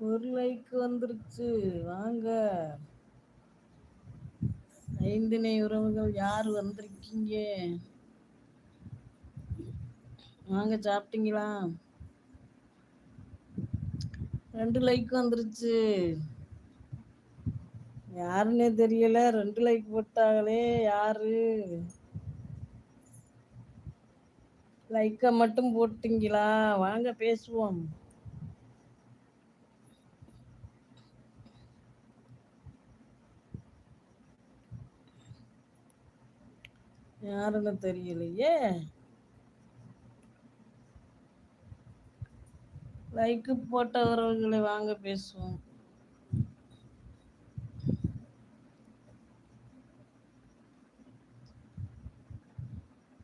ஒரு லைக் வந்துருச்சு. வாங்க. ஐந்தினை உறவுகள் யார் வந்திருக்கீங்க? வாங்க சாப்பிட்டீங்களா? ரெண்டு லைக் வந்துருச்சு. யாருன்னே தெரியல. ரெண்டு லைக் போட்டாங்களே யாரு? லைக்கை மட்டும் போட்டீங்களா? வாங்க பேசுவோம். யாருன்னு தெரியலையே. லைக்கு போட்டவர்களை வாங்க பேசுவோம்.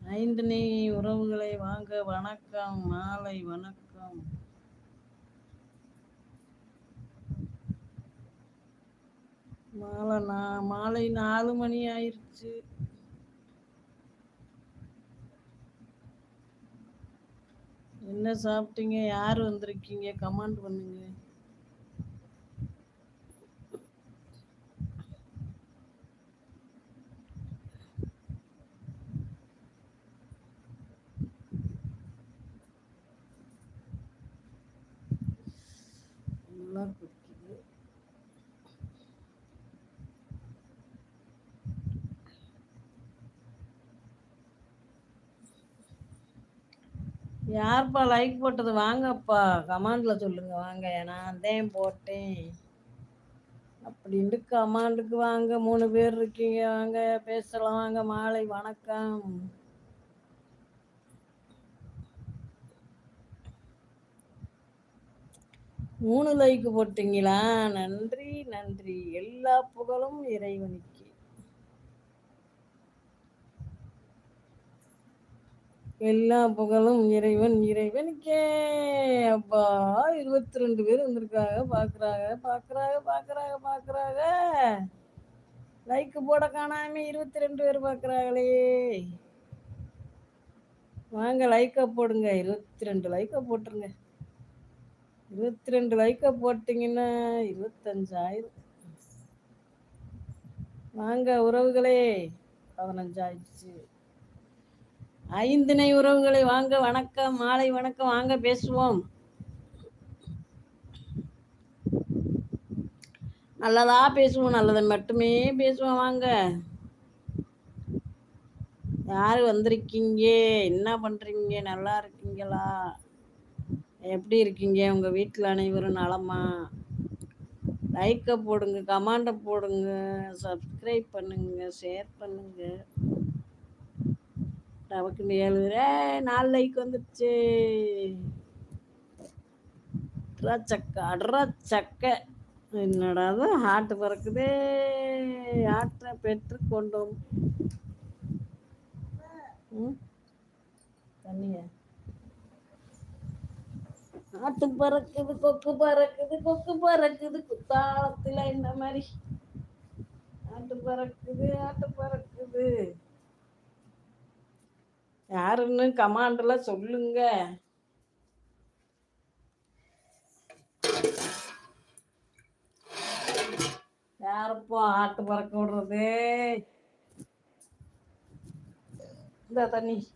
ஐந்து உறவுகளை வாங்க வணக்கம் மாலை வணக்கம். மாலை மாலை நாலு மணி ஆயிருச்சு. என்ன சாப்பிட்டீங்க? யார் வந்திருக்கீங்க? கமெண்ட் பண்ணுங்க நல்லா குடிக்குது யார்ப்பா லைக் போட்டது? வாங்கப்பா. கமாண்டில் சொல்லுங்க. வாங்க. நான் தான் போட்டேன். அப்படின்ட்டு கமாண்டுக்கு வாங்க. மூணு பேர் இருக்கீங்க. வாங்க. பேசலாம். வாங்க. மாலை வணக்கம். மூணு லைக் போட்டீங்களா? நன்றி நன்றி. எல்லா புகழும் இறைவனுக்கு. எல்லா புகழும் இறைவன் இறைவனுக்கே அப்பா இருபத்தி ரெண்டு பேர் வந்திருக்காங்க. பாக்குறாங்க பாக்குறாங்க பாக்குறாங்க பாக்குறாங்க. லைக் போட காணாம இருபத்தி ரெண்டு பேர் பாக்குறாங்களே. வாங்க லைக்கை போடுங்க. இருபத்தி ரெண்டு லைக்கை போட்டுருங்க. இருபத்தி ரெண்டு லைக்கை போட்டிங்கன்னா இருபத்தஞ்சாயிரம். வாங்க உறவுகளே. பதினஞ்சாயிடுச்சு. ஐந்திணை உறவுகளை வாங்க வணக்கம் மாலை வணக்கம் வாங்க பேசுவோம். நல்லதா பேசுவோம் நல்லதை மட்டுமே பேசுவோம் வாங்க. யார் வந்திருக்கீங்க? என்ன பண்ணுறீங்க நல்லா இருக்கீங்களா? எப்படி இருக்கீங்க? உங்கள் வீட்டில் அனைவரும் நலமா? லைக்கை போடுங்க கமாண்டை போடுங்க சப்ஸ்கிரைப் பண்ணுங்க ஷேர் பண்ணுங்க. நமக்கு ஏழு நாலு லைக் வந்துடுச்சு சக்க அட்ரா சக்க. என்னடாது ஹார்ட் பறக்குதே. ஹார்ட்டை பெற்று கொண்டோம். தண்ணிய? ஆட்டு பறக்குது கொக்கு பறக்குது கொக்கு பறக்குது. குத்தாலத்தில் இந்த மாதிரி. ஆட்டு பறக்குது ஆட்டு பறக்குது. யாருன்னு கமாண்டெல்லாம் சொல்லுங்க. யாருப்போ ஆட்டு பறக்க விடுறது? இந்த தண்ணி.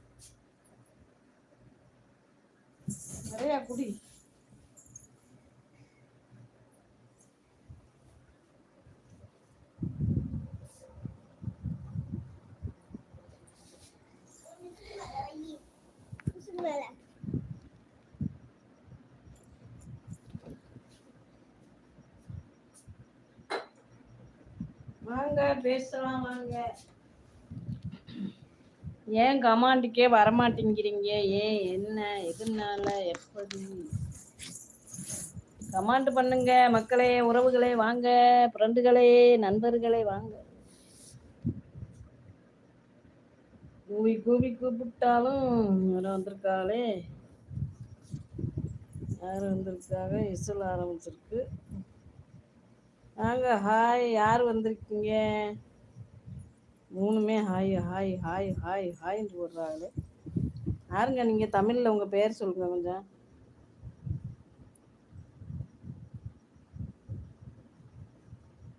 நிறைய குடி. வாங்க பேசலாம் வாங்க. ஏன் கமாண்டுக்கே வரமாட்டேங்கிறீங்க? ஏன் என்ன எதுனால எப்படி? கமாண்ட் பண்ணுங்க மக்களே உறவுகளே வாங்க ஃப்ரெண்டுகளே நண்பர்களே வாங்க. கூவி கூவி கூப்பிட்டாலும் யாரும் வந்திருக்காளே. யார் வந்திருக்காங்க இசல் ஆரம்பிச்சிருக்கு. வாங்க ஹாய் யார் வந்திருக்கீங்க? மூணுமே ஹாய் ஹாய் ஹாய் ஹாய் ஹாய்ன்னு போடுறாங்களே. யாருங்க நீங்கள் தமிழில் உங்கள் பேர் சொல்லுங்க கொஞ்சம்.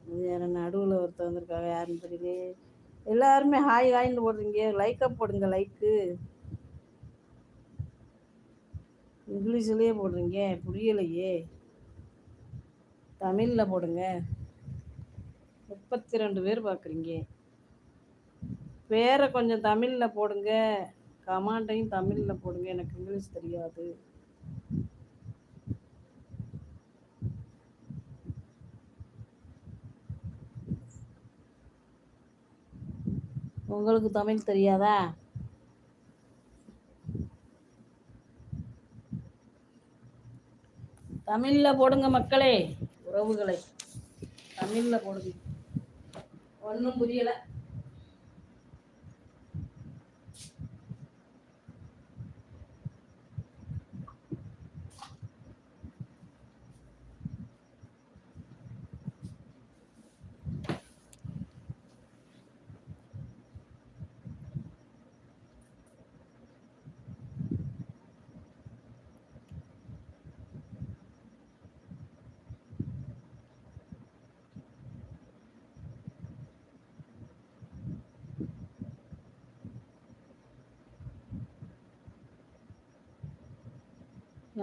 வேறு நடுவில் ஒருத்தர் வந்திருக்காங்க. யாருன்னு தெரியல எல்லாருமே ஹாய் ஹாய்னு போடுறீங்க. லைக்கப் போடுங்க லைக்கு இங்கிலீஷ்லேயே போடுறீங்க. புரியலையே. தமிழில் போடுங்க. முப்பத்தி ரெண்டு பேர் பார்க்குறீங்க பேரை கொஞ்சம் தமிழில் போடுங்க. கமாண்டையும் தமிழில் போடுங்க. எனக்கு இங்கிலீஷ் தெரியாது. உங்களுக்கு தமிழ் தெரியாதா? தமிழில் போடுங்க மக்களே. உறவுகளை தமிழில் போடுது. ஒன்றும் புரியலை.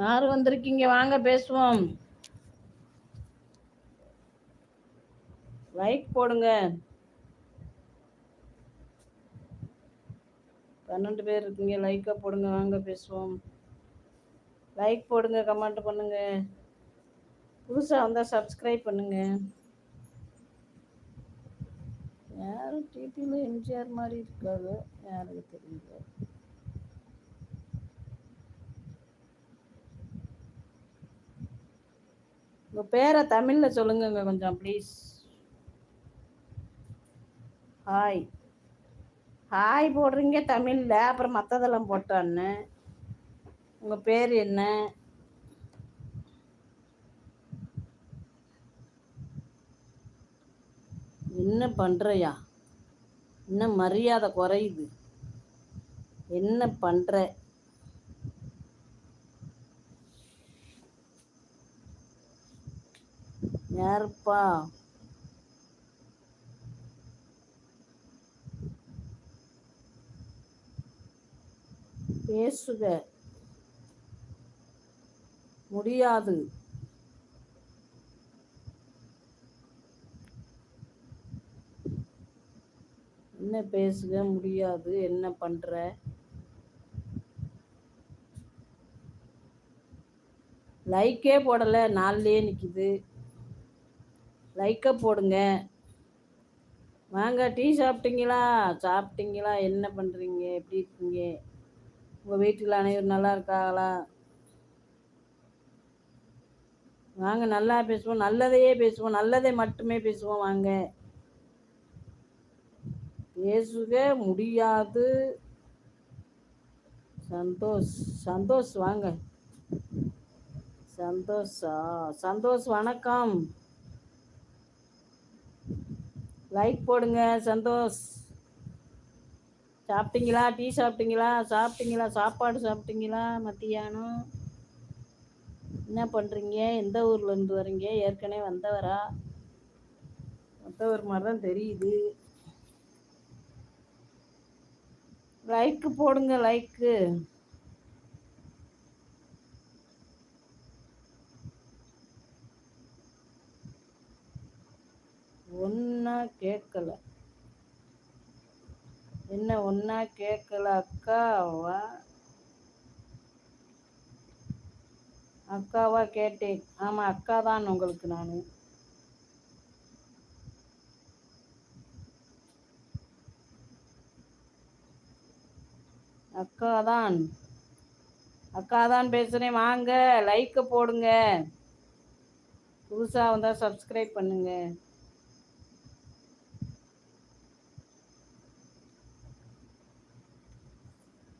யார் வந்திருக்கீங்க? வாங்க பேசுவோம். லைக் போடுங்க. பன்னெண்டு பேர் இருக்கீங்க. லைக்காக போடுங்க. வாங்க பேசுவோம். லைக் போடுங்க கமெண்ட் பண்ணுங்க. புதுசாக வந்தால் சப்ஸ்கிரைப் பண்ணுங்க. யாரும் டிபியில் எம்ஜிஆர் மாதிரி இருக்காது யாருக்கு தெரியல. உங்கள் பேரை தமிழில் சொல்லுங்கங்க கொஞ்சம் ப்ளீஸ் ஹாய் ஹாய் போடுறீங்க தமிழில் அப்புறம் மற்றதெல்லாம் போட்டான்னு உங்கள் பேர் என்ன? என்ன பண்ணுறையா என்ன மரியாதை குறையுது? என்ன பண்ணுற யாருப்பா பேசுக. முடியாது. என்ன பேசுக? முடியாது. என்ன பண்ற? லைக்கே போடலை. நாலுலேயே நிற்கிது லைக்கை போடுங்க. வாங்க டீ சாப்பிட்டீங்களா? சாப்பிட்டீங்களா? என்ன பண்ணுறீங்க எப்படி இருக்கீங்க? உங்கள் வீட்டில் அனைவரும் நல்லா இருக்காங்களா? வாங்க நல்லா பேசுவோம். நல்லதையே பேசுவோம். நல்லதை மட்டுமே பேசுவோம். வாங்க. பேசுக முடியாது. சந்தோஷ் சந்தோஷ் வாங்க. சந்தோஷா? சந்தோஷ் வணக்கம். லைக் போடுங்க சந்தோஷ். சாப்பிட்டீங்களா? டீ சாப்பிட்டீங்களா? சாப்பிட்டீங்களா? சாப்பாடு சாப்பிட்டீங்களா? மத்தியானம்? என்ன பண்ணுறீங்க எந்த ஊர்லேருந்து வரீங்க? ஏற்கனவே வந்தவரா? வந்தவர் மாதிரி தான் தெரியுது. லைக்கு போடுங்க லைக்கு. ஒன்றா கேட்கல. என்ன ஒன்றா கேட்கல அக்காவா அக்காவா கேட்டேன். ஆமாம் அக்கா தான் உங்களுக்கு நான். அக்கா தான். அக்கா தான் பேசுகிறேன் வாங்க லைக்கை போடுங்க. புதுசாக வந்தால் சப்ஸ்கிரைப் பண்ணுங்கள்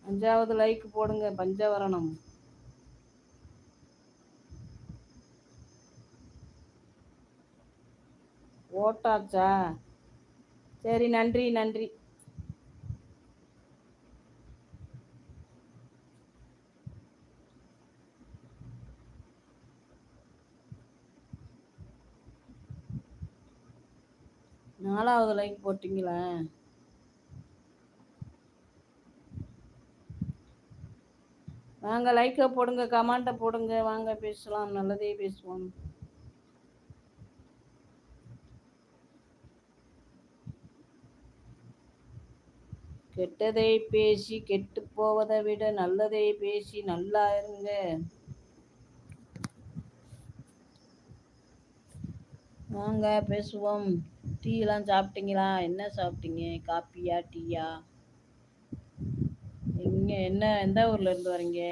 அஞ்சாவது லைக் போடுங்க பஞ்சவரணம். ஓட்டாச்சா? சரி நன்றி நன்றி. நாலாவது லைக் போட்டிங்களா? வாங்க லைக்கை போடுங்க கமெண்ட்டை போடுங்க. வாங்க பேசலாம். நல்லதே பேசுவோம். கெட்டதை பேசி கெட்டு போவதை விட நல்லதை பேசி நல்லா இருங்க. வாங்க பேசுவோம். டீலாம் சாப்பிட்டீங்களா? என்ன சாப்பிட்டீங்க? காப்பியா டீயா? எங்க என்ன எந்த ஊர்ல இருந்து வரீங்க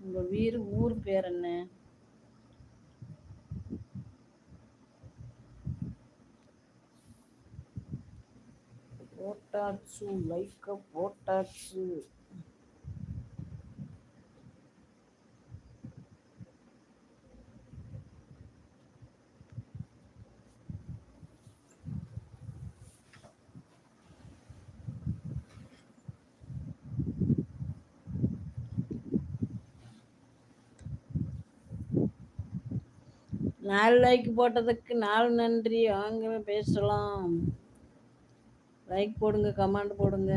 உங்க வீடு ஊர் பேர் என்ன? போட்டாச்சு லைக் போட்டாச்சு. நாலு லைக் போட்டதுக்கு நாலு நன்றி. வாங்க பேசலாம். லைக் போடுங்க கமெண்ட் போடுங்க.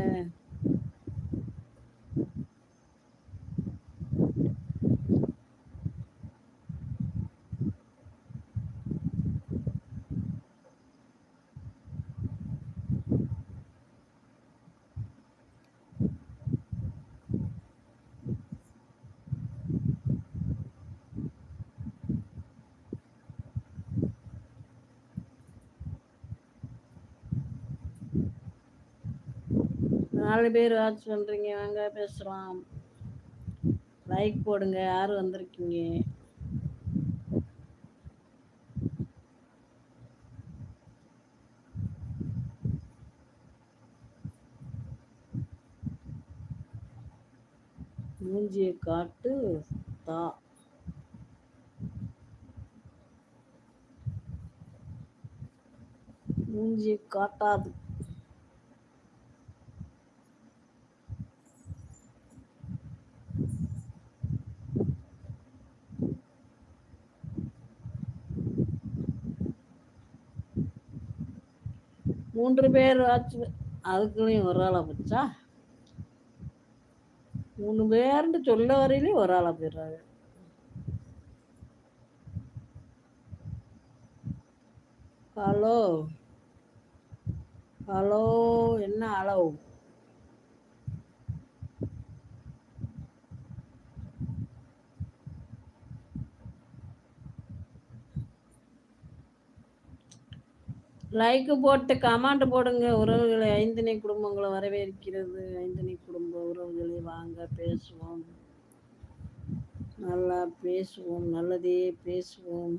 நாலு பேர் வாட்ச் பண்ணுறீங்க வாங்க பேசலாம் லைக் போடுங்க யார் வந்திருக்கீங்க? மூஞ்சியை காட்டு தா. மூஞ்சியை காட்டாது. மூன்று பேர் ஆச்சு அதுக்குள்ளேயும் ஒரு ஆளாக போச்சா? மூணு பேர்னு சொல்ல வரையிலையும் ஒரு ஆளாக போயிடுறாங்க. ஹலோ? ஹலோ? என்ன அளவு லைக் போட்டு கமெண்ட் போடுங்க. உறவுகளை ஐந்தனை குடும்பங்களை வரவேற்கிறது. ஐந்தனை குடும்ப உறவுகளை வாங்க பேசுவோம். நல்லா பேசுவோம். நல்லதே பேசுவோம்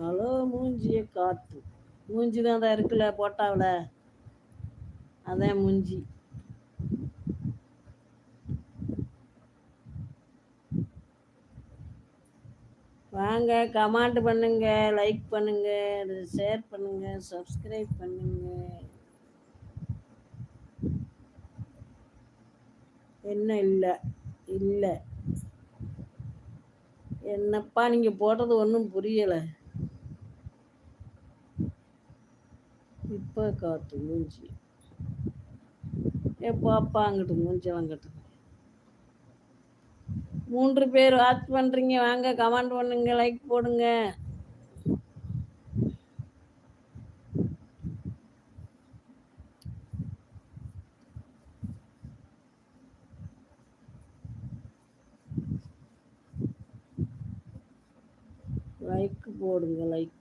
ஹலோ மூஞ்சியை காற்று மூஞ்சி தான் தான் இருக்குல்ல போட்டாவில். அதான் மூஞ்சி. வாங்க கமெண்ட் பண்ணுங்க லைக் பண்ணுங்க ஷேர் பண்ணுங்க சப்ஸ்கிரைப் பண்ணுங்க. என்ன இல்லை இல்லை. என்னப்பா நீங்கள் போடுறது ஒன்றும் புரியலை. இப்போ காட்டு மூஞ்சி. எப்போ அப்பா அங்கிட்டு மூஞ்சி வாங்கட்டும் மூன்று பேர் வாட்ச் பண்ணுறீங்க வாங்க கமெண்ட் பண்ணுங்க லைக் போடுங்க. லைக் போடுங்க லைக்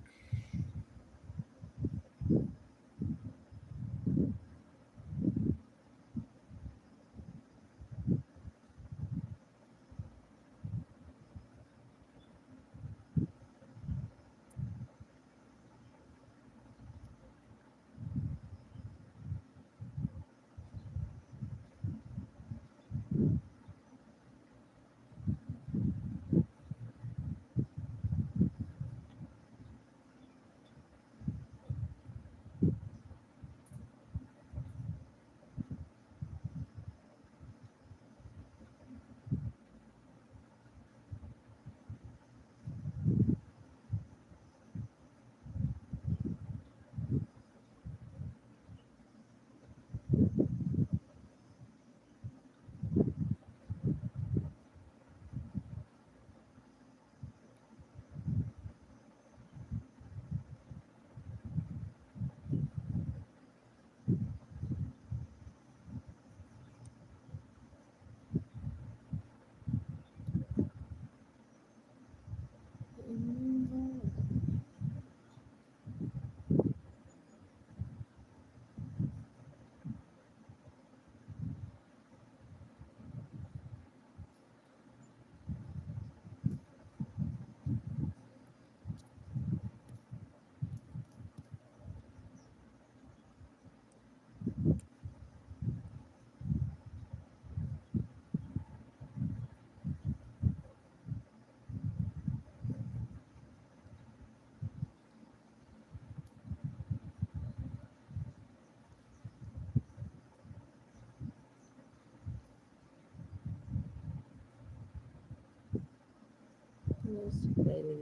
சரி